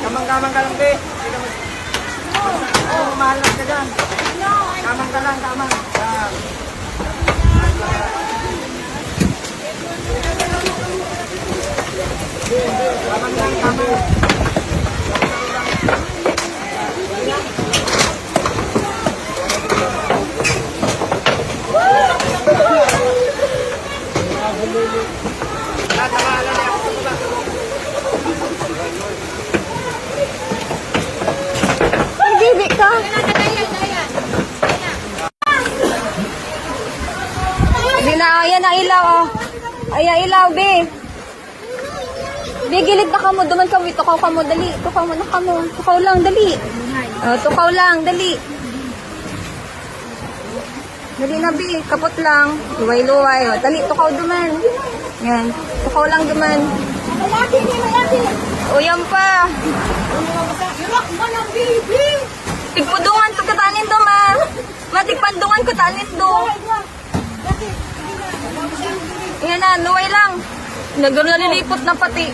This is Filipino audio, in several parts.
Kamang-kamang ka lang, be. Hindi ka. Oh, mahal ka dyan. Kamang ka lang, kamang. Bibi ka. Di na, ayan ang ilaw, oh. Ayan, ilaw, be. Be, gilid na ka mo. Duman ka mo. Tukaw ka mo. Dali. Tukaw mo na ka mo. Tukaw lang. Dali. Oh, tukaw lang. Dali. Dali na, be. Kapot lang. Luway-luway. Oh. Dali. Tukaw duman. Yan. Tukaw lang duman. O, yan pa. Tigpudungan to katanin do, ma. Matigpandungan ko tanin do. Yan na, luway lang. Nagano nalilipot na pati.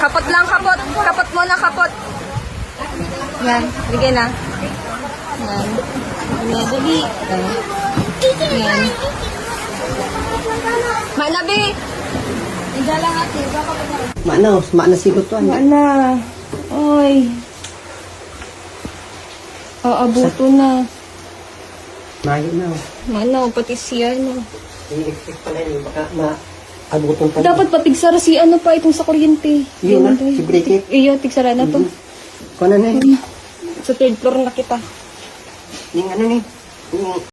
Kapot lang, kapot. Kapot mo na, kapot. Yan, bigay na. Yan. Yan, dali. Yan. Manabi. Mana, mana sigot to. Mana. Oy. Aabuto na. Mayo na. Mana, pati siya, no. Ini-expect pala yun. Baka maabutan pa. Dapat patigsara si ano pa itong sa kuryente. Yun na, si Brigitte. Iyo, tigsara na to. Kung ano na yun. Sa third floor na kita. Yung ano ni. Yung